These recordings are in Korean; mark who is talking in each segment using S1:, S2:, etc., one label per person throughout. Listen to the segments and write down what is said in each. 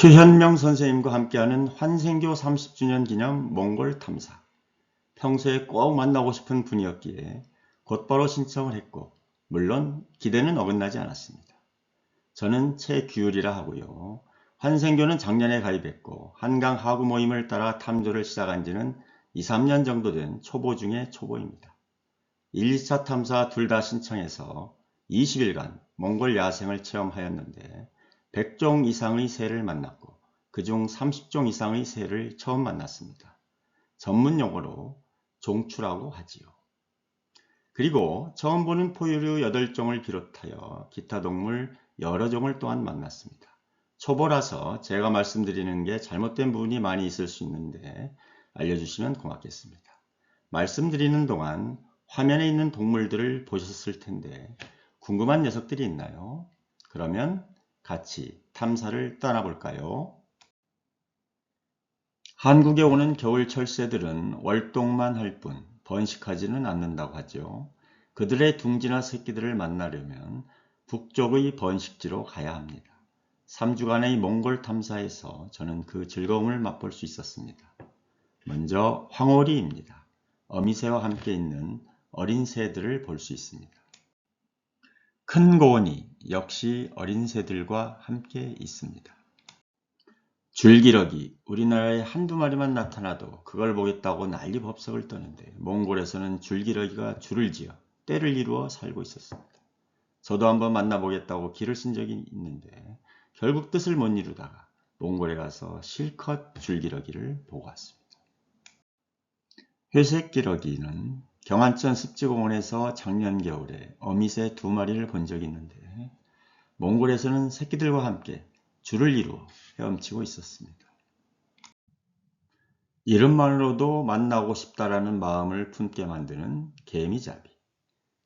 S1: 최현명 선생님과 함께하는 환생교 30주년 기념 몽골 탐사. 평소에 꼭 만나고 싶은 분이었기에 곧바로 신청을 했고, 물론 기대는 어긋나지 않았습니다. 저는 최규율이라 하고요. 환생교는 작년에 가입했고, 한강 하구 모임을 따라 탐조를 시작한 지는 2, 3년 정도 된 초보 중에 초보입니다. 1, 2차 탐사 둘 다 신청해서 20일간 몽골 야생을 체험하였는데, 100종 이상의 새를 만났고 그 중 30종 이상의 새를 처음 만났습니다. 전문 용어로 종추라고 하지요. 그리고 처음 보는 포유류 8종을 비롯하여 기타 동물 여러 종을 또한 만났습니다. 초보라서 제가 말씀드리는 게 잘못된 부분이 많이 있을 수 있는데 알려주시면 고맙겠습니다. 말씀드리는 동안 화면에 있는 동물들을 보셨을 텐데 궁금한 녀석들이 있나요? 그러면 같이 탐사를 떠나볼까요? 한국에 오는 겨울철 새들은 월동만 할 뿐 번식하지는 않는다고 하죠. 그들의 둥지나 새끼들을 만나려면 북쪽의 번식지로 가야 합니다. 3주간의 몽골 탐사에서 저는 그 즐거움을 맛볼 수 있었습니다. 먼저 황오리입니다. 어미새와 함께 있는 어린 새들을 볼 수 있습니다. 큰 고원이 역시 어린 새들과 함께 있습니다. 줄기러기 우리나라에 한두 마리만 나타나도 그걸 보겠다고 난리 법석을 떠는데 몽골에서는 줄기러기가 줄을 지어 때를 이루어 살고 있었습니다. 저도 한번 만나보겠다고 길을 쓴 적이 있는데 결국 뜻을 못 이루다가 몽골에 가서 실컷 줄기러기를 보고 왔습니다. 회색기러기는 경안천 습지공원에서 작년 겨울에 어미새 두 마리를 본 적이 있는데 몽골에서는 새끼들과 함께 줄을 이루어 헤엄치고 있었습니다. 이름만으로도 만나고 싶다라는 마음을 품게 만드는 개미잡이.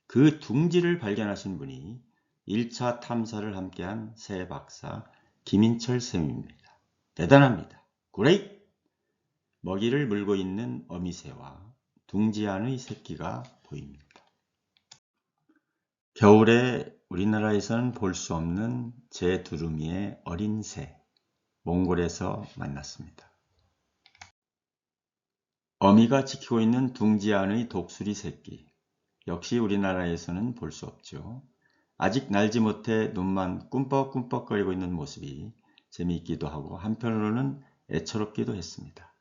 S1: 그 둥지를 발견하신 분이 1차 탐사를 함께한 새 박사 김인철 쌤입니다. 대단합니다. 그레이! 먹이를 물고 있는 어미새와 둥지 안의 새끼가 보입니다. 겨울에 우리나라에서는 볼 수 없는 제 두루미의 어린 새, 몽골에서 만났습니다. 어미가 지키고 있는 둥지 안의 독수리 새끼, 역시 우리나라에서는 볼 수 없죠. 아직 날지 못해 눈만 꿈뻑꿈뻑거리고 있는 모습이 재미있기도 하고 한편으로는 애처롭기도 했습니다.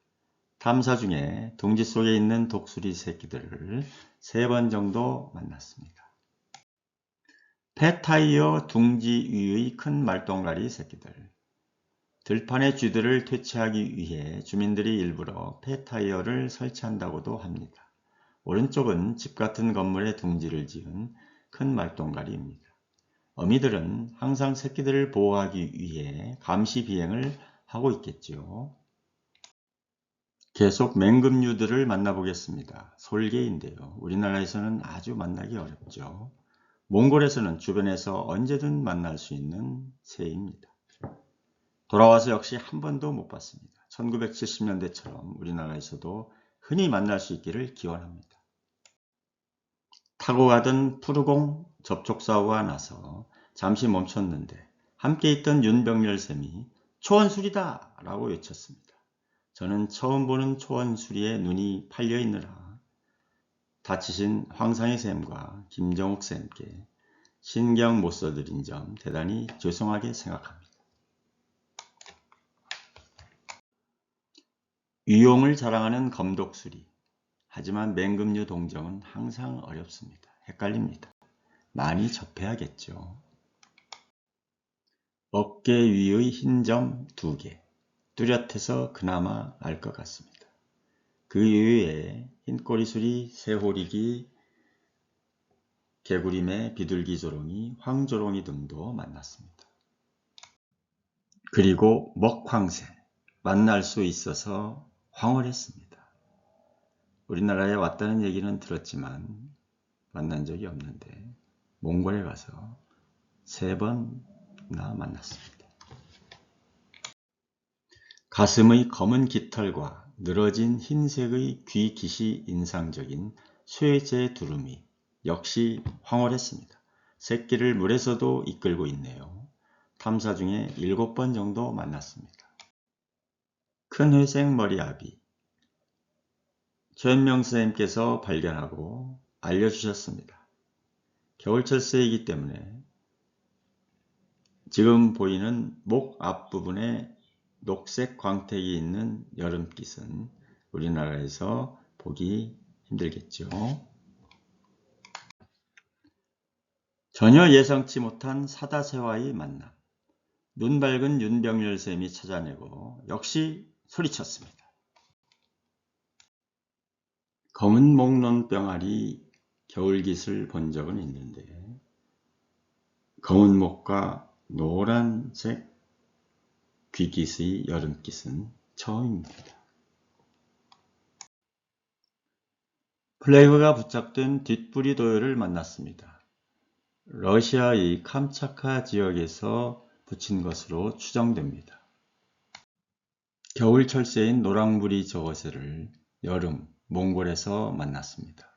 S1: 탐사 중에 둥지 속에 있는 독수리 새끼들을 세 번 정도 만났습니다. 페타이어 둥지 위의 큰 말똥가리 새끼들. 들판의 쥐들을 퇴치하기 위해 주민들이 일부러 페타이어를 설치한다고도 합니다. 오른쪽은 집 같은 건물에 둥지를 지은 큰 말똥가리입니다. 어미들은 항상 새끼들을 보호하기 위해 감시 비행을 하고 있겠지요. 계속 맹금류들을 만나보겠습니다. 솔개인데요. 우리나라에서는 아주 만나기 어렵죠. 몽골에서는 주변에서 언제든 만날 수 있는 새입니다. 돌아와서 역시 한 번도 못 봤습니다. 1970년대처럼 우리나라에서도 흔히 만날 수 있기를 기원합니다. 타고 가던 푸르공 접촉사고가 나서 잠시 멈췄는데 함께 있던 윤병렬 쌤이 초원수리다! 라고 외쳤습니다. 저는 처음 보는 초원수리에 눈이 팔려 있느라 다치신 황상희 쌤과 김정욱 쌤께 신경 못 써드린 점 대단히 죄송하게 생각합니다. 유용을 자랑하는 검독수리. 하지만 맹금류 동정은 항상 어렵습니다. 헷갈립니다. 많이 접해야겠죠. 어깨 위의 흰 점 두 개. 뚜렷해서 그나마 알 것 같습니다. 그 이외에 흰꼬리수리, 새호리기, 개구림의 비둘기 조롱이, 황조롱이 등도 만났습니다. 그리고 먹황새 만날 수 있어서 황홀했습니다. 우리나라에 왔다는 얘기는 들었지만 만난 적이 없는데 몽골에 가서 세 번나 만났습니다. 가슴의 검은 깃털과 늘어진 흰색의 귀 깃이 인상적인 쇠제 두루미 역시 황홀했습니다. 새끼를 물에서도 이끌고 있네요. 탐사 중에 7번 정도 만났습니다. 큰 회색 머리아비 최현명 선생님께서 발견하고 알려주셨습니다. 겨울철 새이기 때문에 지금 보이는 목 앞부분에 녹색 광택이 있는 여름깃은 우리나라에서 보기 힘들겠죠. 전혀 예상치 못한 사다새와의 만남. 눈 밝은 윤병열 쌤이 찾아내고 역시 소리쳤습니다. 검은 목론 병아리 겨울깃을 본 적은 있는데 검은 목과 노란색 귀깃의 여름깃은 처음입니다. 플레이그가 부착된 뒷부리 도요를 만났습니다. 러시아의 캄차카 지역에서 붙인 것으로 추정됩니다. 겨울 철새인 노랑부리 저어새를 여름 몽골에서 만났습니다.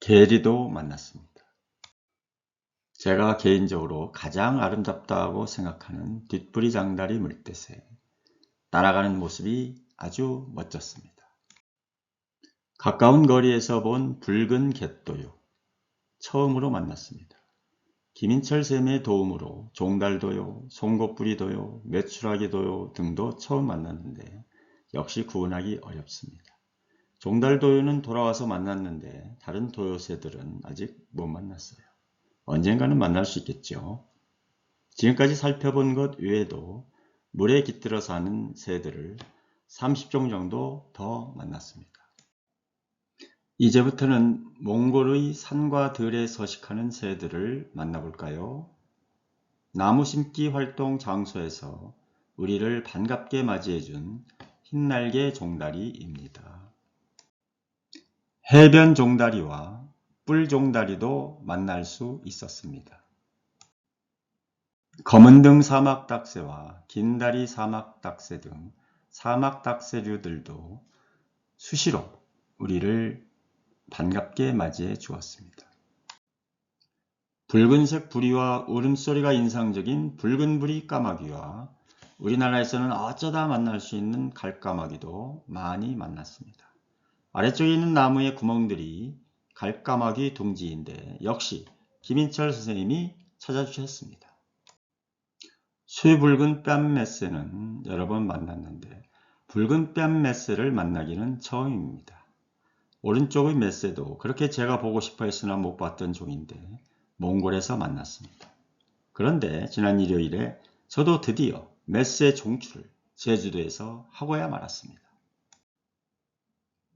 S1: 게리도 만났습니다. 제가 개인적으로 가장 아름답다고 생각하는 뒷부리 장다리 물대새 날아가는 모습이 아주 멋졌습니다. 가까운 거리에서 본 붉은 갯도요 처음으로 만났습니다. 김인철 쌤의 도움으로 종달도요, 송곳부리도요, 메추라기도요 등도 처음 만났는데 역시 구분하기 어렵습니다. 종달도요는 돌아와서 만났는데 다른 도요새들은 아직 못 만났어요. 언젠가는 만날 수 있겠죠. 지금까지 살펴본 것 외에도 물에 깃들어 사는 새들을 30종 정도 더 만났습니다. 이제부터는 몽골의 산과 들에 서식하는 새들을 만나볼까요? 나무 심기 활동 장소에서 우리를 반갑게 맞이해준 흰날개 종다리입니다. 해변 종다리와 뿔 종다리도 만날 수 있었습니다. 검은등 사막닭새와 긴다리 사막닭새 등 사막닭새류들도 수시로 우리를 반갑게 맞이해 주었습니다. 붉은색 부리와 울음소리가 인상적인 붉은 부리 까마귀와 우리나라에서는 어쩌다 만날 수 있는 갈까마귀도 많이 만났습니다. 아래쪽에 있는 나무의 구멍들이 갈까마귀 둥지인데 역시 김인철 선생님이 찾아주셨습니다. 쇠 붉은 뺨메새는 여러 번 만났는데 붉은 뺨메새를 만나기는 처음입니다. 오른쪽의 메세도 그렇게 제가 보고 싶어 했으나 못 봤던 종인데 몽골에서 만났습니다. 그런데 지난 일요일에 저도 드디어 메세 종출을 제주도에서 하고야 말았습니다.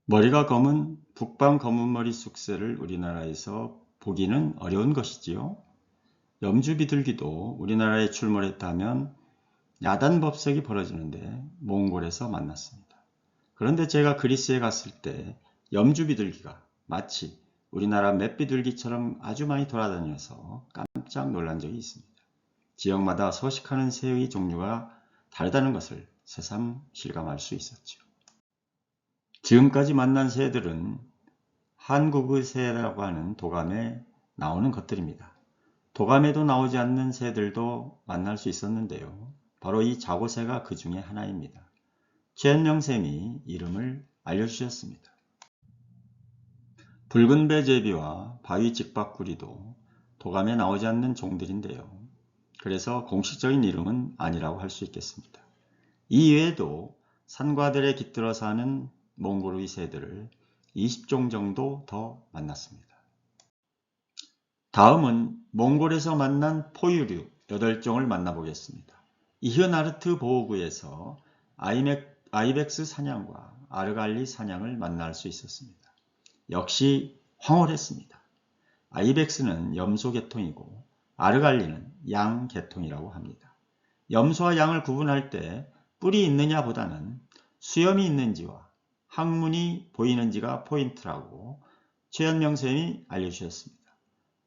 S1: 머리가 검은 북방 검은머리 쑥새를 우리나라에서 보기는 어려운 것이지요. 염주비둘기도 우리나라에 출몰했다면 야단법석이 벌어지는데 몽골에서 만났습니다. 그런데 제가 그리스에 갔을 때 염주비둘기가 마치 우리나라 맷비둘기처럼 아주 많이 돌아다녀서 깜짝 놀란 적이 있습니다. 지역마다 서식하는 새의 종류가 다르다는 것을 새삼 실감할 수 있었죠. 지금까지 만난 새들은 한국의 새라고 하는 도감에 나오는 것들입니다. 도감에도 나오지 않는 새들도 만날 수 있었는데요. 바로 이 자고새가 그 중에 하나입니다. 최현명 쌤이 이름을 알려주셨습니다. 붉은 배제비와 바위 직박구리도 도감에 나오지 않는 종들인데요. 그래서 공식적인 이름은 아니라고 할 수 있겠습니다. 이외에도 산과들에 깃들어 사는 몽골의 새들을 20종 정도 더 만났습니다. 다음은 몽골에서 만난 포유류 8종을 만나보겠습니다. 이흐나르트 보호구에서 아이맥, 아이벡스 사냥과 아르갈리 사냥을 만날 수 있었습니다. 역시 황홀했습니다. 아이벡스는 염소 계통이고 아르갈리는 양 계통이라고 합니다. 염소와 양을 구분할 때 뿔이 있느냐 보다는 수염이 있는지와 항문이 보이는지가 포인트라고 최현명 쌤이 알려주셨습니다.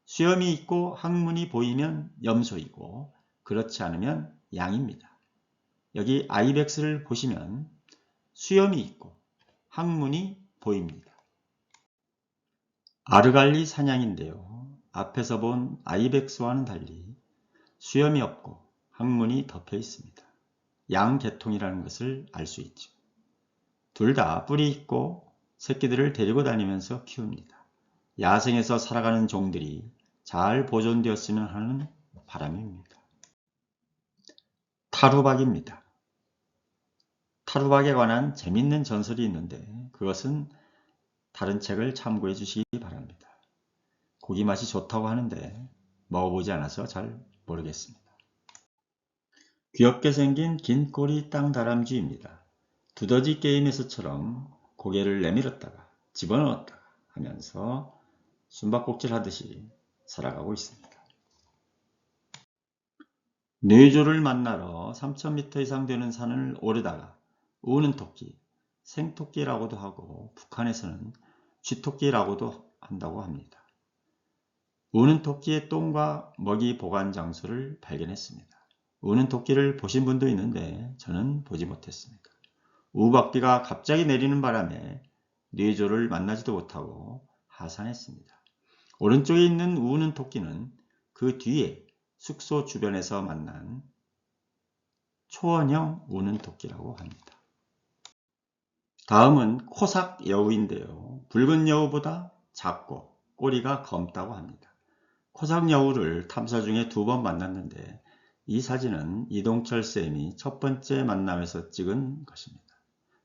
S1: 수염이 있고 항문이 보이면 염소이고 그렇지 않으면 양입니다. 여기 아이벡스를 보시면 수염이 있고 항문이 보입니다. 아르갈리 사냥인데요. 앞에서 본 아이벡스와는 달리 수염이 없고 항문이 덮여 있습니다. 양계통이라는 것을 알 수 있죠. 둘 다 뿔이 있고 새끼들을 데리고 다니면서 키웁니다. 야생에서 살아가는 종들이 잘 보존되었으면 하는 바람입니다. 타루박입니다. 타루박에 관한 재밌는 전설이 있는데 그것은 다른 책을 참고해 주시기 바랍니다. 고기 맛이 좋다고 하는데 먹어보지 않아서 잘 모르겠습니다. 귀엽게 생긴 긴 꼬리 땅다람쥐입니다. 두더지 게임에서처럼 고개를 내밀었다가 집어넣었다가 하면서 숨바꼭질 하듯이 살아가고 있습니다. 뇌조를 만나러 3000m 이상 되는 산을 오르다가 우는 토끼, 생토끼라고도 하고 북한에서는 쥐토끼라고도 한다고 합니다. 우는 토끼의 똥과 먹이 보관 장소를 발견했습니다. 우는 토끼를 보신 분도 있는데 저는 보지 못했습니다. 우박비가 갑자기 내리는 바람에 뇌조를 만나지도 못하고 하산했습니다. 오른쪽에 있는 우는 토끼는 그 뒤에 숙소 주변에서 만난 초원형 우는 토끼라고 합니다. 다음은 코삭 여우인데요. 붉은 여우보다 작고 꼬리가 검다고 합니다. 코삭 여우를 탐사 중에 두 번 만났는데 이 사진은 이동철 쌤이 첫 번째 만남에서 찍은 것입니다.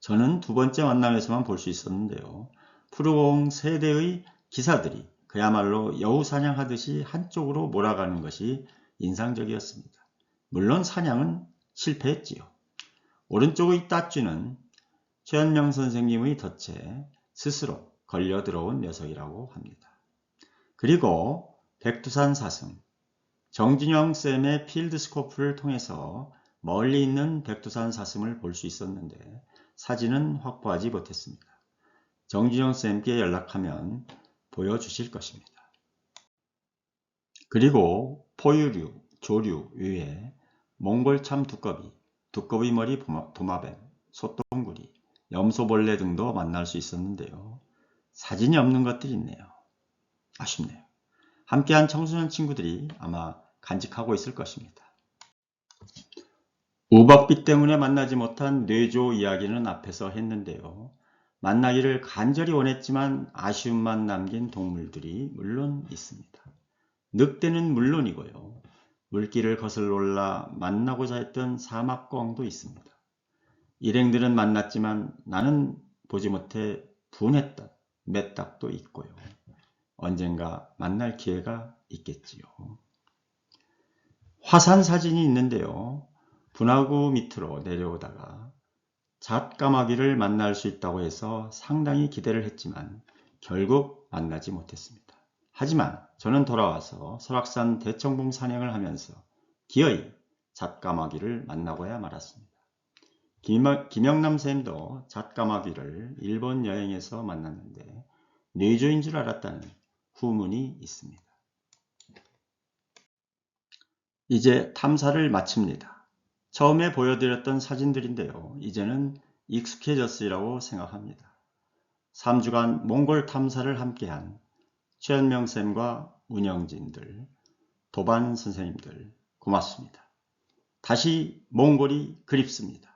S1: 저는 두 번째 만남에서만 볼 수 있었는데요. 푸르공 세대의 기사들이 그야말로 여우 사냥하듯이 한쪽으로 몰아가는 것이 인상적이었습니다. 물론 사냥은 실패했지요. 오른쪽의 따쥐는 최현명 선생님의 덫에 스스로 걸려 들어온 녀석이라고 합니다. 그리고 백두산 사슴, 정진영 쌤의 필드 스코프를 통해서 멀리 있는 백두산 사슴을 볼 수 있었는데 사진은 확보하지 못했습니다. 정진영 쌤께 연락하면 보여주실 것입니다. 그리고 포유류, 조류 외에 몽골 참 두꺼비, 두꺼비 머리 도마뱀, 소똥구리, 염소벌레 등도 만날 수 있었는데요. 사진이 없는 것들이 있네요. 아쉽네요. 함께한 청소년 친구들이 아마 간직하고 있을 것입니다. 우박비 때문에 만나지 못한 뇌조 이야기는 앞에서 했는데요. 만나기를 간절히 원했지만 아쉬움만 남긴 동물들이 물론 있습니다. 늑대는 물론이고요. 물길을 거슬러 올라 만나고자 했던 사막광도 있습니다. 일행들은 만났지만 나는 보지 못해 분했던 맷닭도 있고요. 언젠가 만날 기회가 있겠지요. 화산 사진이 있는데요. 분화구 밑으로 내려오다가 잣까마귀를 만날 수 있다고 해서 상당히 기대를 했지만 결국 만나지 못했습니다. 하지만 저는 돌아와서 설악산 대청봉 산행을 하면서 기어이 잣까마귀를 만나고야 말았습니다. 김영남 쌤도 잣까마귀를 일본 여행에서 만났는데 뇌조인 줄 알았다는 후문이 있습니다. 이제 탐사를 마칩니다. 처음에 보여드렸던 사진들인데요. 이제는 익숙해졌으리라고 생각합니다. 3주간 몽골 탐사를 함께한 최현명 쌤과 운영진들, 도반 선생님들 고맙습니다. 다시 몽골이 그립습니다.